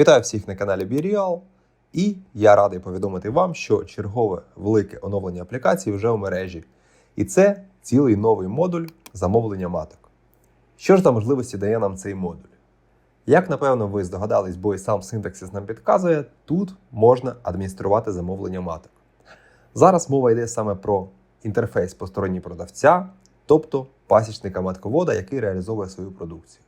Вітаю всіх на каналі BeReal і я радий повідомити вам, що чергове велике оновлення аплікації вже у мережі. І це цілий новий модуль замовлення маток. Що ж за можливості дає нам цей модуль? Як напевно ви здогадались, бо і сам синтаксис нам підказує, тут можна адмініструвати замовлення маток. Зараз мова йде саме про інтерфейс по стороні продавця, тобто пасічника матковода, який реалізовує свою продукцію.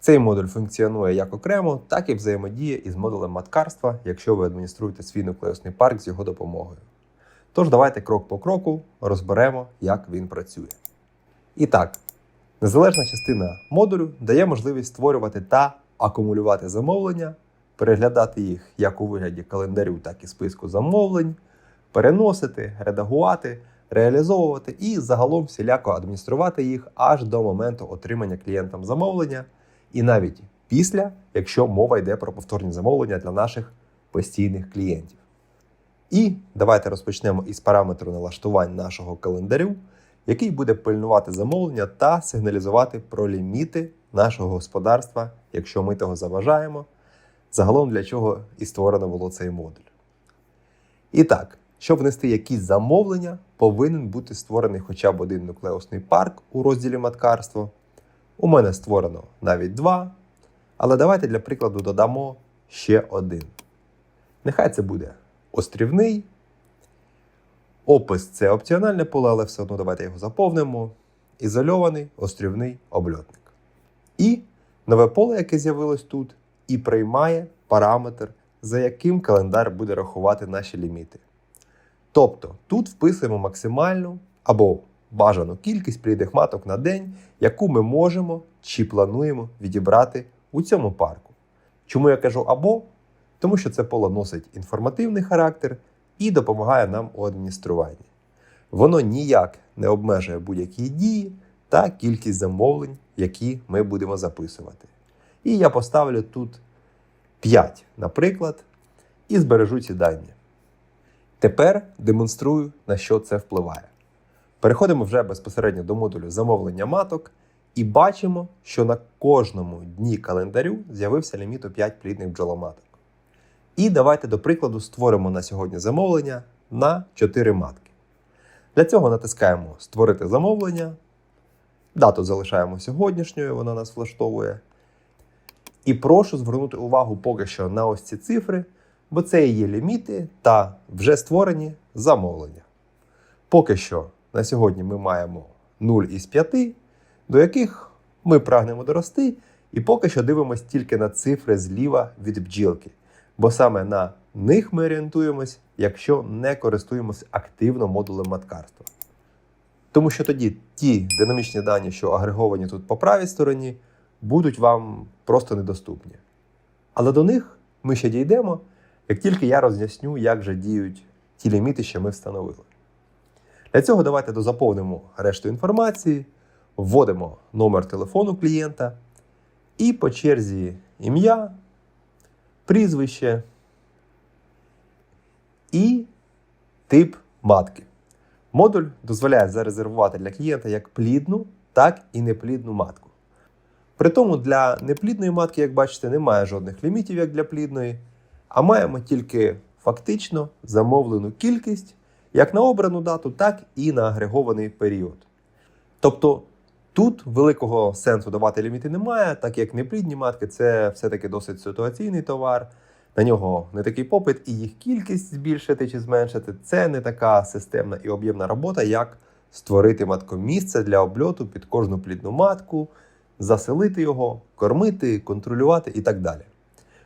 Цей модуль функціонує як окремо, так і взаємодіє із модулем маткарства, якщо ви адмініструєте свій нуклеусний парк з його допомогою. Тож давайте крок по кроку розберемо, як він працює. І так, незалежна частина модулю дає можливість створювати та акумулювати замовлення, переглядати їх як у вигляді календарю, так і списку замовлень, переносити, редагувати, реалізовувати і загалом всіляко адмініструвати їх аж до моменту отримання клієнтам замовлення, і навіть після, якщо мова йде про повторні замовлення для наших постійних клієнтів. І давайте розпочнемо із параметру налаштувань нашого календарю, який буде пильнувати замовлення та сигналізувати про ліміти нашого господарства, якщо ми того заважаємо. Загалом для чого і створено було цей модуль. І так, щоб внести якісь замовлення, повинен бути створений хоча б один нуклеусний парк у розділі маткарство. У мене створено навіть два. Але давайте для прикладу додамо ще один. Нехай це буде острівний. Опис це опціональне поле, але все одно давайте його заповнимо. Ізольований острівний обльотник. І нове поле, яке з'явилось тут, і приймає параметр, за яким календар буде рахувати наші ліміти. Тобто тут вписуємо максимальну або бажану кількість плідних маток на день, яку ми можемо чи плануємо відібрати у цьому парку. Чому я кажу або? Тому що це поле носить інформативний характер і допомагає нам у адмініструванні. Воно ніяк не обмежує будь-які дії та кількість замовлень, які ми будемо записувати. І я поставлю тут 5, наприклад, і збережу ці дані. Тепер демонструю, на що це впливає. Переходимо вже безпосередньо до модулю замовлення маток і бачимо, що на кожному дні календарю з'явився ліміт у 5 плідних бджоломаток. І давайте, до прикладу, створимо на сьогодні замовлення на 4 матки. Для цього натискаємо Створити замовлення. Дату залишаємо сьогоднішньою, вона нас влаштовує. І прошу звернути увагу поки що на ось ці цифри, бо це і є ліміти та вже створені замовлення. Поки що на сьогодні ми маємо 0 із 5, до яких ми прагнемо дорости, і поки що дивимося тільки на цифри зліва від бджілки, бо саме на них ми орієнтуємось, якщо не користуємося активно модулем маткарства. Тому що тоді ті динамічні дані, що агреговані тут по правій стороні, будуть вам просто недоступні. Але до них ми ще дійдемо, як тільки я роз'ясню, як же діють ті ліміти, що ми встановили. Для цього давайте дозаповнимо решту інформації, вводимо номер телефону клієнта і по черзі ім'я, прізвище і тип матки. Модуль дозволяє зарезервувати для клієнта як плідну, так і неплідну матку. При тому для неплідної матки, як бачите, немає жодних лімітів, як для плідної, а маємо тільки фактично замовлену кількість як на обрану дату, так і на агрегований період. Тобто тут великого сенсу давати ліміти немає, так як неплідні матки це все-таки досить ситуаційний товар, на нього не такий попит, і їх кількість збільшити чи зменшити це не така системна і об'ємна робота, як створити маткомісце для обльоту під кожну плідну матку, заселити його, кормити, контролювати і так далі.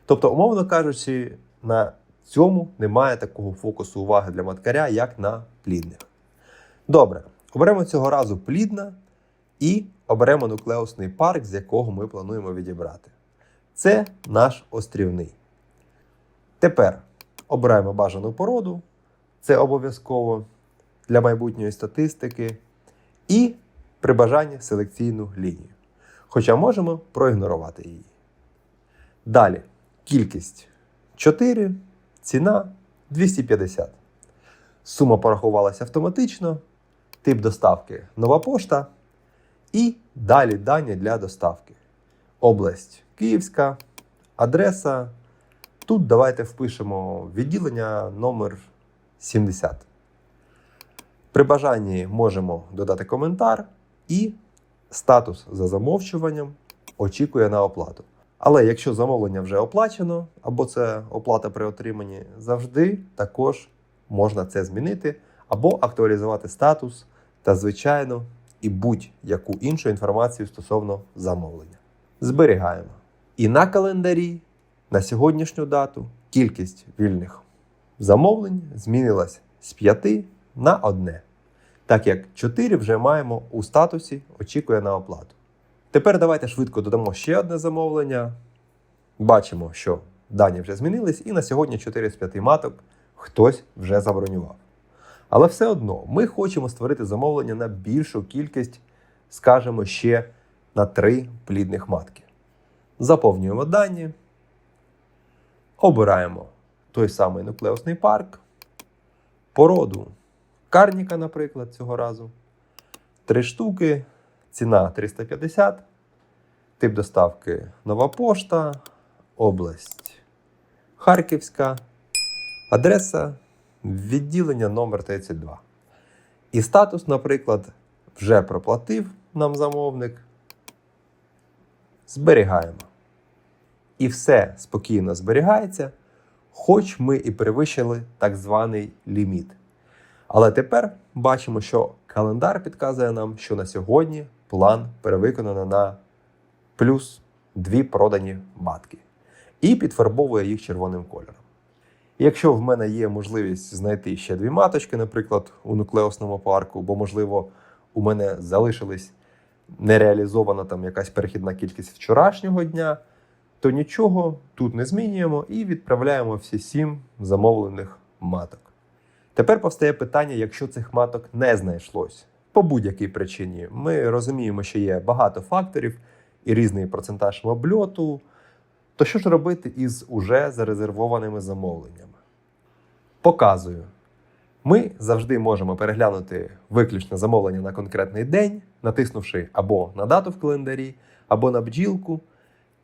Тобто, умовно кажучи, на цьому немає такого фокусу уваги для маткаря, як на плідних. Добре, оберемо цього разу плідна і оберемо нуклеусний парк, з якого ми плануємо відібрати. Це наш острівний. Тепер обираємо бажану породу, це обов'язково для майбутньої статистики, і при бажанні селекційну лінію. Хоча можемо проігнорувати її. Далі кількість 4, ціна 250. Сума порахувалася автоматично, тип доставки нова пошта. І далі дані для доставки. Область Київська, адреса Тут давайте впишемо відділення номер 70. При бажанні можемо додати коментар і статус за замовчуванням очікує на оплату. Але якщо замовлення вже оплачено, або це оплата при отриманні, завжди також можна це змінити або актуалізувати статус та, звичайно, і будь-яку іншу інформацію стосовно замовлення. Зберігаємо. І на календарі на сьогоднішню дату кількість вільних замовлень змінилась з 5 на 1, так як 4 вже маємо у статусі очікує на оплату. Тепер давайте швидко додамо ще одне замовлення. Бачимо, що дані вже змінились, і на сьогодні 4 з 5 маток хтось вже забронював. Але все одно ми хочемо створити замовлення на більшу кількість, скажімо, ще на 3 плідних матки. Заповнюємо дані, обираємо той самий нуклеусний парк, породу карніка, наприклад, цього разу. Три штуки, ціна 350, тип доставки нова пошта, область Харківська, адреса відділення номер 32. І статус, наприклад, вже проплатив нам замовник. Зберігаємо. І все спокійно зберігається, хоч ми і перевищили так званий ліміт. Але тепер бачимо, що календар підказує нам, що на сьогодні план перевиконано на плюс дві продані матки і підфарбовує їх червоним кольором. Якщо в мене є можливість знайти ще дві маточки, наприклад, у нуклеусному парку, бо, можливо, у мене залишились нереалізована там якась перехідна кількість вчорашнього дня, то нічого тут не змінюємо і відправляємо всі сім замовлених маток. Тепер повстає питання, якщо цих маток не знайшлось по будь-якій причині. Ми розуміємо, що є багато факторів і різний процентаж обльоту. То що ж робити із уже зарезервованими замовленнями? Показую. Ми завжди можемо переглянути виключне замовлення на конкретний день, натиснувши або на дату в календарі, або на бджілку,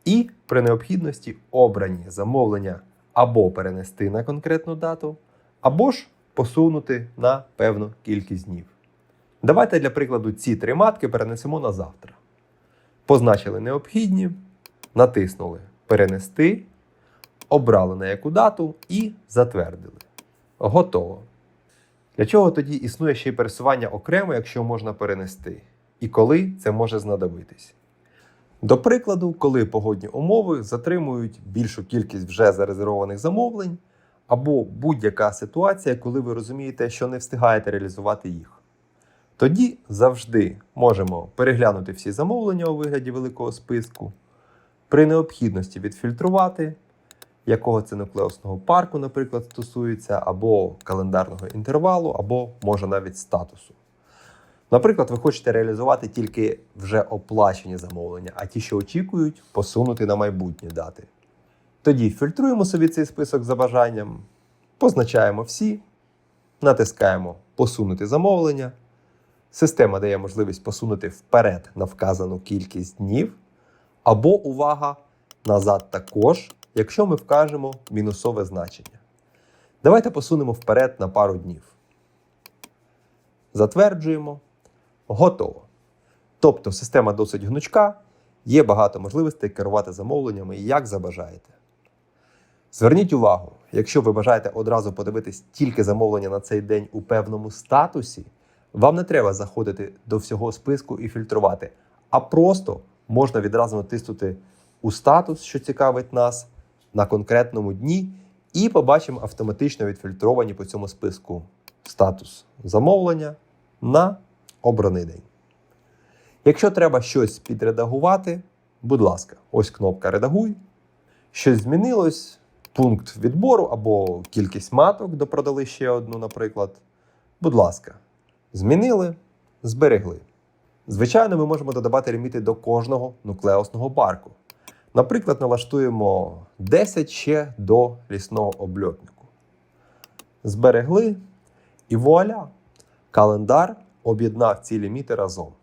і при необхідності обрані замовлення або перенести на конкретну дату, або ж посунути на певну кількість днів. Давайте для прикладу ці три матки перенесемо на завтра. Позначили необхідні, натиснули перенести, обрали на яку дату і затвердили. Готово. Для чого тоді існує ще й пересування окремо, якщо можна перенести? І коли це може знадобитись? До прикладу, коли погодні умови затримують більшу кількість вже зарезервованих замовлень, або будь-яка ситуація, коли ви розумієте, що не встигаєте реалізувати їх. Тоді завжди можемо переглянути всі замовлення у вигляді великого списку, при необхідності відфільтрувати, якого це нуклеусного парку, наприклад, стосується, або календарного інтервалу, або може навіть статусу. Наприклад, ви хочете реалізувати тільки вже оплачені замовлення, а ті, що очікують, посунути на майбутні дати. Тоді фільтруємо собі цей список за бажанням, позначаємо всі, натискаємо Посунути замовлення. Система дає можливість посунути вперед на вказану кількість днів. Або увага назад також, якщо ми вкажемо мінусове значення. Давайте посунемо вперед на пару днів. Затверджуємо. Готово. Тобто система досить гнучка, є багато можливостей керувати замовленнями як забажаєте. Зверніть увагу, якщо ви бажаєте одразу подивитись тільки замовлення на цей день у певному статусі, вам не треба заходити до всього списку і фільтрувати, а просто можна відразу натиснути у статус, що цікавить нас, на конкретному дні, і побачимо автоматично відфільтровані по цьому списку статус замовлення на обраний день. Якщо треба щось підредагувати, будь ласка, ось кнопка Редагуй. Щось змінилось, пункт відбору або кількість маток допродали ще одну, наприклад. Будь ласка, змінили, зберегли. Звичайно, ми можемо додавати ліміти до кожного нуклеусного парку. Наприклад, налаштуємо 10 ще до лісного обльотнику. Зберегли і вуаля! Календар об'єднав ці ліміти разом.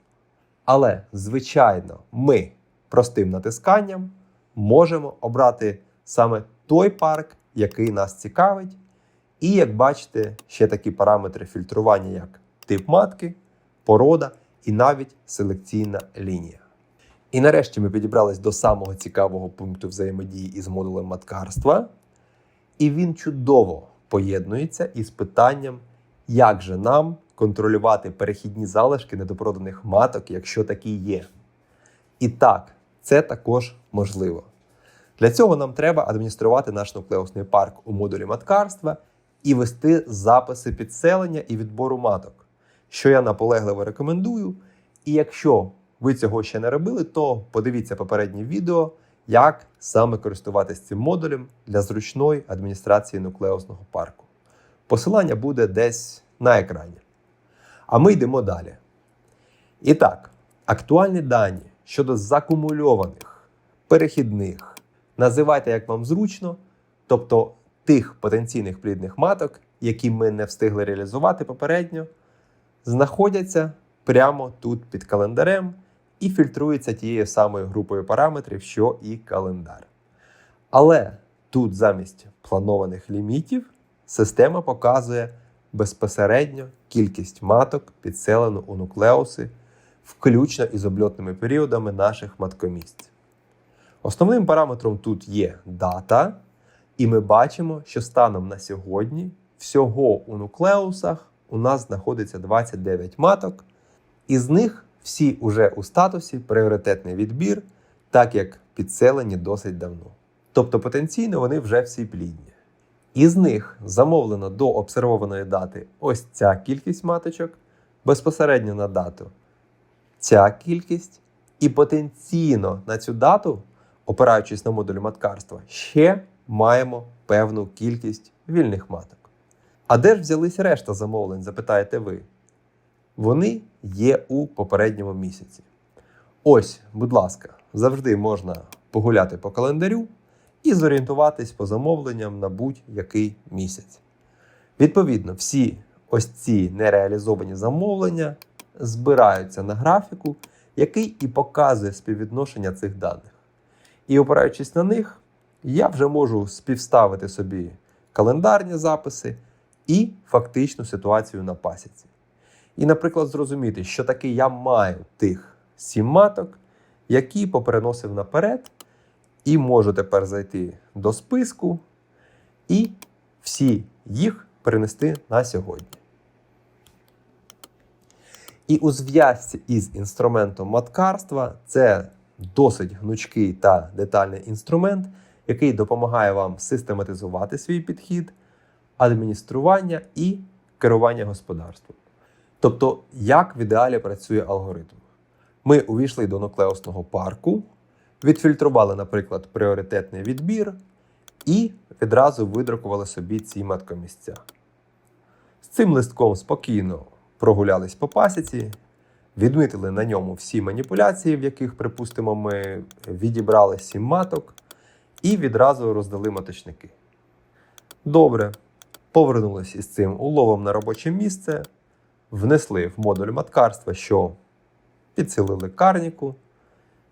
Але, звичайно, ми простим натисканням можемо обрати саме той парк, який нас цікавить. І як бачите, ще такі параметри фільтрування, як тип матки, порода і навіть селекційна лінія. І нарешті ми підібрались до самого цікавого пункту взаємодії із модулем маткарства. І він чудово поєднується із питанням, як же нам контролювати перехідні залишки недопроданих маток, якщо такі є. І так, це також можливо. Для цього нам треба адмініструвати наш нуклеусний парк у модулі маткарства і вести записи підселення і відбору маток, що я наполегливо рекомендую. І якщо ви цього ще не робили, то подивіться попереднє відео, як саме користуватися цим модулем для зручної адміністрації нуклеусного парку. Посилання буде десь на екрані. А ми йдемо далі. І так, актуальні дані щодо закумульованих, перехідних, називайте як вам зручно, тобто тих потенційних плідних маток, які ми не встигли реалізувати попередньо, знаходяться прямо тут під календарем і фільтруються тією самою групою параметрів, що і календар. Але тут замість планованих лімітів система показує безпосередньо кількість маток, підселену у нуклеуси, включно із обльотними періодами наших маткомісць. Основним параметром тут є дата, і ми бачимо, що станом на сьогодні всього у нуклеусах у нас знаходиться 29 маток, із них всі уже у статусі пріоритетний відбір, так як підселені досить давно. Тобто потенційно вони вже всі плідні. Із них замовлено до обсервованої дати ось ця кількість маточок, безпосередньо на дату ця кількість, і потенційно на цю дату, опираючись на модуль маткарства, ще маємо певну кількість вільних маток. А де ж взялись решта замовлень, запитаєте ви? Вони є у попередньому місяці. Ось, будь ласка, завжди можна погуляти по календарю і зорієнтуватись по замовленням на будь-який місяць. Відповідно, всі ось ці нереалізовані замовлення збираються на графіку, який і показує співвідношення цих даних. І опираючись на них, я вже можу співставити собі календарні записи і фактичну ситуацію на пасіці. І, наприклад, зрозуміти, що таки я маю тих сім маток, які попереносив наперед, і можу тепер зайти до списку і всі їх перенести на сьогодні. І у зв'язці із інструментом маткарства це досить гнучкий та детальний інструмент, який допомагає вам систематизувати свій підхід, адміністрування і керування господарством. Тобто, як в ідеалі працює алгоритм. Ми увійшли до нуклеусного парку, відфільтрували, наприклад, пріоритетний відбір і відразу видрукували собі ці маткомісця. З цим листком спокійно прогулялись по пасіці, відмітили на ньому всі маніпуляції, в яких, припустимо, ми відібрали сім маток, і відразу роздали маточники. Добре, повернулись із цим уловом на робоче місце, внесли в модуль маткарства, що підсилили карніку,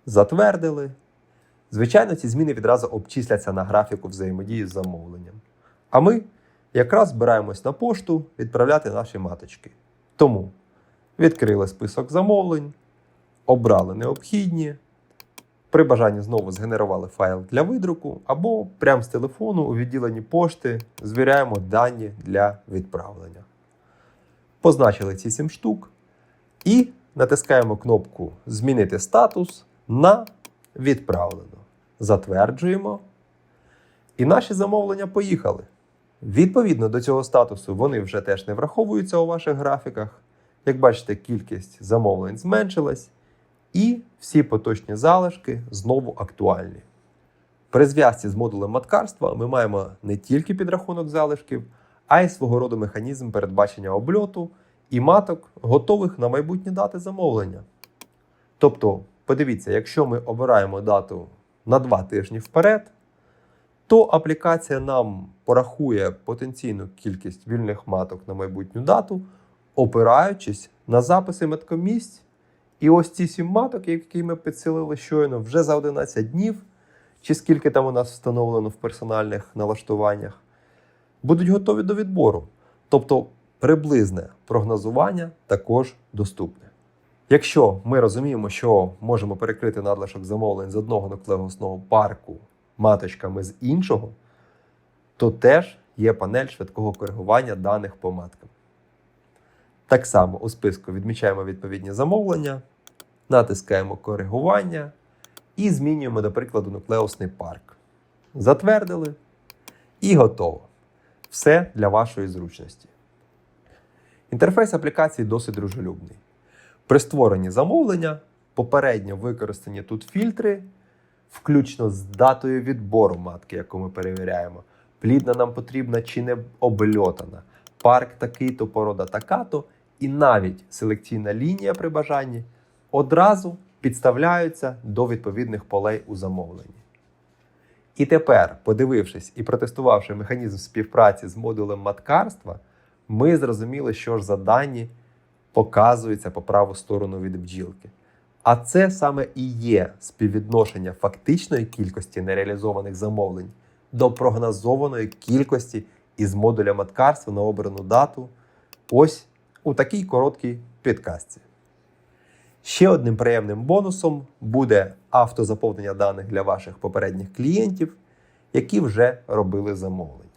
затвердили. Звичайно, ці зміни відразу обчисляться на графіку взаємодії з замовленням. А ми якраз збираємось на пошту відправляти наші маточки. Тому відкрили список замовлень, обрали необхідні. При бажанні знову згенерували файл для видруку, або прямо з телефону у відділенні пошти звіряємо дані для відправлення. Позначили ці 7 штук і натискаємо кнопку Змінити статус на відправлено. Затверджуємо. І наші замовлення поїхали. Відповідно до цього статусу вони вже теж не враховуються у ваших графіках. Як бачите, кількість замовлень зменшилась, і всі поточні залишки знову актуальні. При зв'язці з модулем маткарства ми маємо не тільки підрахунок залишків, а й свого роду механізм передбачення обльоту і маток, готових на майбутні дати замовлення. Тобто, подивіться, якщо ми обираємо дату на 2 тижні вперед, то аплікація нам порахує потенційну кількість вільних маток на майбутню дату, опираючись на записи медкомісць. І ось ці сім маток, які ми підсилили щойно, вже за 11 днів чи скільки там у нас встановлено в персональних налаштуваннях, будуть готові до відбору. Тобто приблизне прогнозування також доступне. Якщо ми розуміємо, що можемо перекрити надлишок замовлень з одного нуклеусного парку маточками з іншого, то теж є панель швидкого коригування даних по маткам. Так само у списку відмічаємо відповідні замовлення, натискаємо коригування і змінюємо, до прикладу, нуклеусний парк. Затвердили і готово. Все для вашої зручності. Інтерфейс аплікації досить дружелюбний. При створенні замовлення попередньо використані тут фільтри, включно з датою відбору матки, яку ми перевіряємо. Плідна нам потрібна чи не обльотана. Парк такий-то, порода така-то, і навіть селекційна лінія при бажанні одразу підставляються до відповідних полей у замовленні. І тепер, подивившись і протестувавши механізм співпраці з модулем маткарства, ми зрозуміли, що ж за дані показується по праву сторону від бджілки. А це саме і є співвідношення фактичної кількості нереалізованих замовлень до прогнозованої кількості із модуля маткарства на обрану дату. Ось у такій короткій підказці. Ще одним приємним бонусом буде автозаповнення даних для ваших попередніх клієнтів, які вже робили замовлення.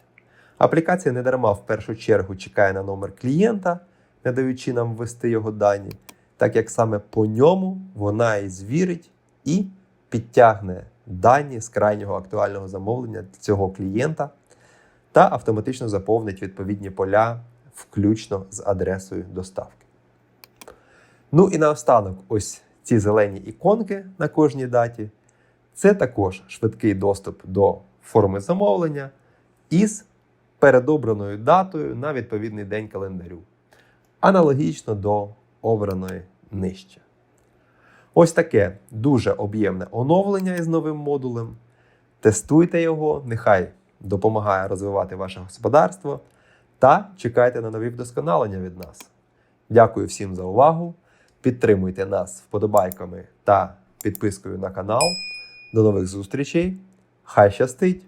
Аплікація не дарма в першу чергу чекає на номер клієнта, не даючи нам ввести його дані, так як саме по ньому вона і звірить і підтягне дані з крайнього актуального замовлення цього клієнта та автоматично заповнить відповідні поля, включно з адресою доставки. Ну і наостанок, ось ці зелені іконки на кожній даті. Це також швидкий доступ до форми замовлення із передобраною датою на відповідний день календарю, аналогічно до обраної нижче. Ось таке дуже об'ємне оновлення із новим модулем. Тестуйте його, нехай допомагає розвивати ваше господарство та чекайте на нові вдосконалення від нас. Дякую всім за увагу. Підтримуйте нас вподобайками та підпискою на канал. До нових зустрічей. Хай щастить!